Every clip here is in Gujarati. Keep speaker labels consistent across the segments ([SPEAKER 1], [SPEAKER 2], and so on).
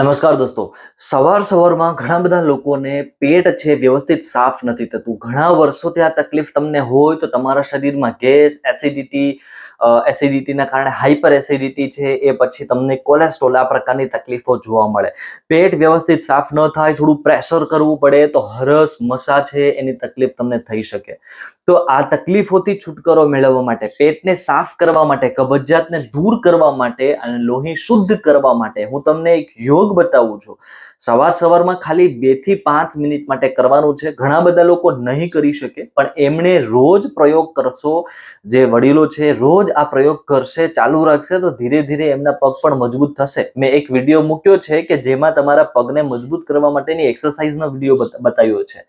[SPEAKER 1] નમસ્કાર દોસ્તો. સવાર સવારમાં ઘણા બધા લોકોને પેટ છે વ્યવસ્થિત સાફ નથી થતું. ઘણા વર્ષોથી આ તકલીફ તમને હોય તો તમારા શરીરમાં ગેસ એસિડિટી એસિડિટીના કારણે હાઈપર એસિડિટી છે એ પછી તમને કોલેસ્ટ્રોલ આ પ્રકારની તકલીફો જોવા મળે. પેટ વ્યવસ્થિત સાફ ન થાય, થોડું પ્રેશર કરવું પડે તો હરસ, મસા છે એની તકલીફ તમને થઈ શકે. તો આ તકલીફોથી છુટકારો મેળવવા માટે, પેટને સાફ કરવા માટે, કબજિયાતને દૂર કરવા માટે અને લોહી શુદ્ધ કરવા માટે હું તમને એક યોગ બતાવું છું. સવાર સવારમાં ખાલી બેથી પાંચ મિનિટ માટે કરવાનું છે. ઘણા બધા લોકો નહીં કરી શકે, પણ એમણે રોજ પ્રયોગ કરશો. જે વડીલો છે રોજ આ પ્રયોગ કરશે, ચાલુ રાખશે, તો ધીરે ધીરે એમના પગ પણ મજબૂત થશે. મેં એક વીડિયો મૂક્યો છે કે જેમાં તમારા પગને મજબૂત કરવા માટેની એક્સરસાઇઝનો વીડિયો બતાવ્યો છે.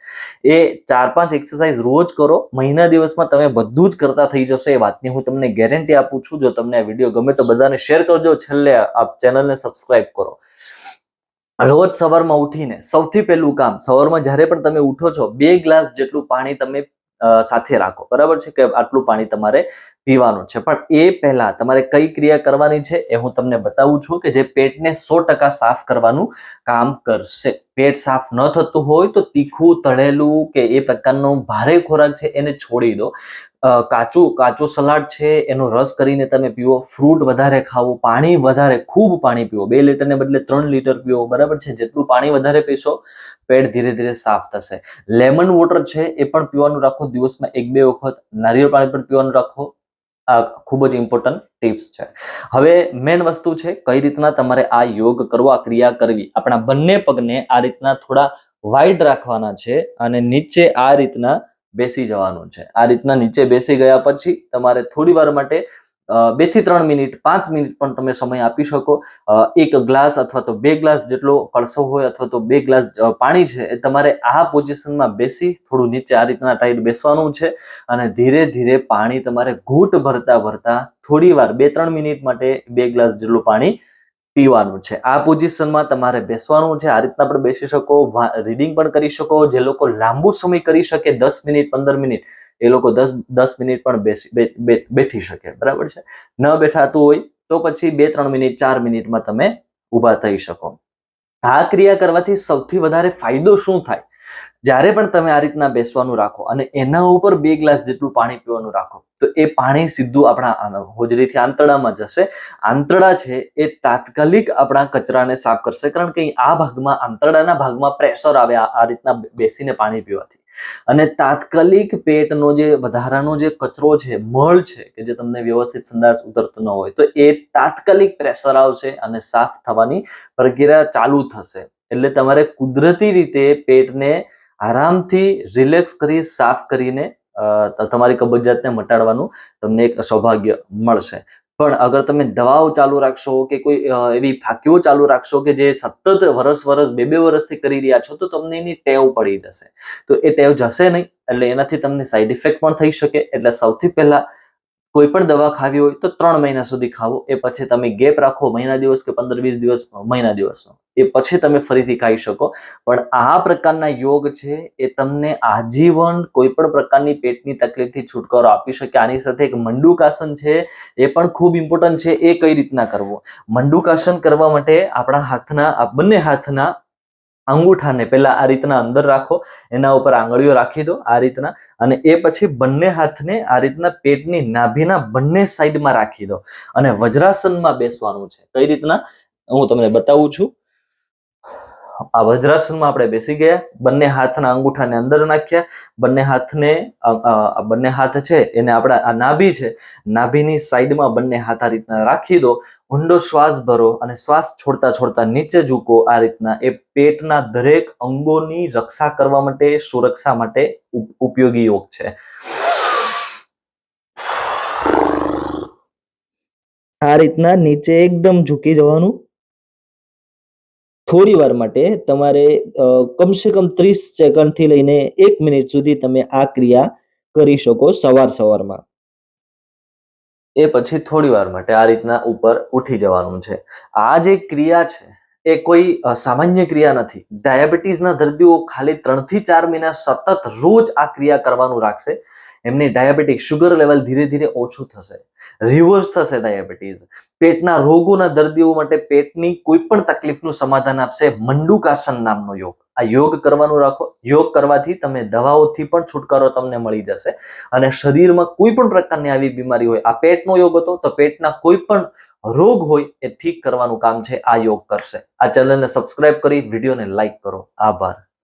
[SPEAKER 1] એ ચાર પાંચ એક્સરસાઇઝ રોજ કરો મહિના દિવસમાં તમે બધું જ કરતા થઈ જશો એ વાતની હું તમને ગેરંટી આપું છું. જો તમને આ વીડિયો ગમે તો બધાને શેર કરજો. છેલ્લે આપ ચેનલને સબસ્ક્રાઇબ કરો. રોજ સવારમાં ઉઠીને સૌથી પહેલું કામ, સવારમાં જ્યારે પણ તમે ઉઠો છો, બે ગ્લાસ જેટલું પાણી તમે સાથે રાખો. બરાબર છે કે આટલું પાણી તમારે પીવાનું છે. પણ એ પહેલા તમારે કઈ ક્રિયા કરવાની છે એ હું તમને બતાવું છું કે જે પેટને સો ટકા સાફ કરવાનું કામ કરશે. પેટ સાફ ન થતું હોય તો તીખું, તળેલું કે એ પ્રકારનો ભારે ખોરાક છે એને છોડી દો. કાચું કાચું સલાડ છે એનો રસ કરીને તમે પીવો. ફ્રૂટ વધારે ખાવો, પાણી વધારે, ખૂબ પાણી પીવો. બે લીટરને બદલે ત્રણ લીટર પીવો, બરાબર છે? જેટલું પાણી વધારે પીશો, પેટ ધીરે ધીરે સાફ થશે. લેમન વોટર છે એ પણ પીવાનું રાખો. દિવસમાં એક બે વખત. નારિયેળ પાણી પણ પીવાનું રાખો. આ ખૂબ જ ઇમ્પોર્ટન્ટ ટિપ્સ છે. હવે મેન વસ્તુ છે કઈ રીતના તમારે આ યોગ કરવો ક્રિયા કરવી? આપણા બંને પગને આ રીતના થોડા વાઇડ રાખવાના છે અને નીચે આ રીતના બેસી જવાનું છે. આ રીતના નીચે બેસી ગયા પછી તમારે થોડી વાર માટે બેથી ત્રણ મિનિટ, પાંચ મિનિટ પણ તમે સમય આપી શકો. એક ગ્લાસ અથવા તો બે ગ્લાસ જેટલો કળસો હોય અથવા તો બે ગ્લાસ પાણી છે એ તમારે આ પોઝિશનમાં બેસી થોડું નીચે આ રીતના ટાઈટ બેસવાનું છે અને ધીરે ધીરે પાણી તમારે ઘૂંટ ભરતા ભરતા થોડી વાર, બે ત્રણ મિનિટ માટે બે ગ્લાસ જેટલું પાણી પીવાનું છે. આ પોઝિશનમાં તમારે બેસવાનું છે, આ રીતના પણ બેસી શકો રીડિંગ પણ કરી શકો. જે લોકો લાંબુ સમય કરી શકે, દસ મિનિટ, પંદર મિનિટ એ લોકો દસ દસ મિનિટ પણ બેસી બેઠી શકે, બરાબર છે? ન બેઠાતું હોય તો પછી બે, ત્રણ મિનિટ, ચાર મિનિટમાં તમે ઊભા થઈ શકો. આ ક્રિયા કરવાથી સૌથી વધારે ફાયદો શું થાય? જ્યારે પણ તમે આ રીતના બેસવાનું રાખો અને એના ઉપર બે ગ્લાસ જેટલું પાણી પીવાનું રાખો, તો એ પાણી સીધું આપણા હોજરીથી આંતરડામાં જશે. આંતરડા છે એ તાત્કાલિક આપણા કચરાને સાફ કરશે, કારણ કે આ ભાગમાં, આંતરડાના ભાગમાં પ્રેશર આવે આ રીતના બેસીને પાણી પીવાથી. અને તાત્કાલિક પેટનો જે વધારાનો જે કચરો છે, મળ છે, કે જે તમને વ્યવસ્થિત સંદાસ ઉતરતો ન હોય, તો એ તાત્કાલિક પ્રેશર આવશે અને સાફ થવાની પ્રક્રિયા ચાલુ થશે. એટલે તમારે કુદરતી રીતે પેટને આરામથી રિલેક્સ કરી, સાફ કરીને તમારી કબજિયાતને મટાડવાનું તમને એક સૌભાગ્ય મળશે. પણ અગર તમે દવાઓ ચાલુ રાખશો કે કોઈ એવી ફાંકીઓ ચાલુ રાખશો કે જે સતત વરસ વરસ બે બે વરસથી કરી રહ્યા છો, તો તમને એની ટેવ પડી જશે. તો એ ટેવ જશે નહીં, એટલે એનાથી તમને સાઈડ ઇફેક્ટ પણ થઈ શકે. એટલે સૌથી પહેલા કોઈ પણ દવા ખાવી હોય તો ત્રણ મહિના સુધી ખાવો. એ પછી તમે ગેપ રાખો મહિના દિવસ કે પંદર વીસ દિવસ, મહિના દિવસનો. એ પછી તમે ફરીથી ખાઈ શકો. પણ આ પ્રકારના યોગ છે એ તમને આજીવન કોઈ પણ પ્રકારની પેટની તકલીફથી છુટકારો આપી શકે. આની સાથે એક મંડુકાસન છે એ પણ ખૂબ ઇમ્પોર્ટન્ટ છે. એ કઈ રીતના કરવો? મંડુકાસન કરવા માટે આપણા હાથના, આ બંને હાથના અંગૂઠાને પહેલા આ રીતના અંદર રાખો. એના ઉપર આંગળીઓ રાખી દો આ રીતના. અને એ પછી બંને હાથને આ રીતના પેટની નાભીના બંને સાઈડમાં રાખી દો. અને વજ્રાસનમાં બેસવાનું છે. કઈ રીતના? હું તમને બતાવું છું. આ વજ્રાસનમાં આપણે બેસી ગયા. બંને હાથના અંગૂઠાને અંદર નાખ્યા. બંને હાથને બંને હાથ છે એને આપણા આ નાભી છે, નાભીની સાઈડમાં બંને હાથ આ રીતના રાખી દો. ઊંડો શ્વાસ ભરો અને શ્વાસ છોડતા છોડતા નીચે ઝૂકો. આ રીતના એ પેટના દરેક અંગોની રક્ષા કરવા માટે, સુરક્ષા માટે ઉપ- ઉપયોગી યોગ છે. આ રીતના નીચે એકદમ ઝૂકી જવાનું. થોડી વાર માટે તમારે કમસે કમ ત્રીસ સેકન્ડથી લઈને એક મિનિટ સુધી તમે આ ક્રિયા કરી શકો સવાર સવારમાં. એ પછી થોડી વાર માટે આ રીતના ઉપર ઉઠી જવાનું છે. આ જે ક્રિયા છે, એ કોઈ સામાન્ય ક્રિયા નથી. ડાયાબિટીસના દર્દીઓ ખાલી ત્રણથી ચાર મહિના સતત રોજ આ ક્રિયા કરવાનું રાખશે. એમની ડાયાબિટીક શુગર લેવલ ધીરે ધીરે ઓછું થશે. રિવર્સ થશે ડાયાબિટીસ પેટના રોગોના દર્દીઓ માટે પેટની કોઈ પણ તકલીફનું સમાધાન આપશે મંડુકાસન નામનો યોગ. આ યોગ કરવાનું રાખો. યોગ કરવાથી તમે દવાઓથી પણ છુટકારો તમને મળી જશે અને શરીરમાં કોઈ પણ પ્રકારની આવી બીમારી હોય, આ પેટનો યોગ હતો, તો પેટના કોઈ પણ રોગ હોય એ ઠીક કરવાનું કામ છે, આ યોગ કરશે. આ ચેનલને સબસ્ક્રાઇબ કરી વિડીયોને લાઈક કરો. આભાર.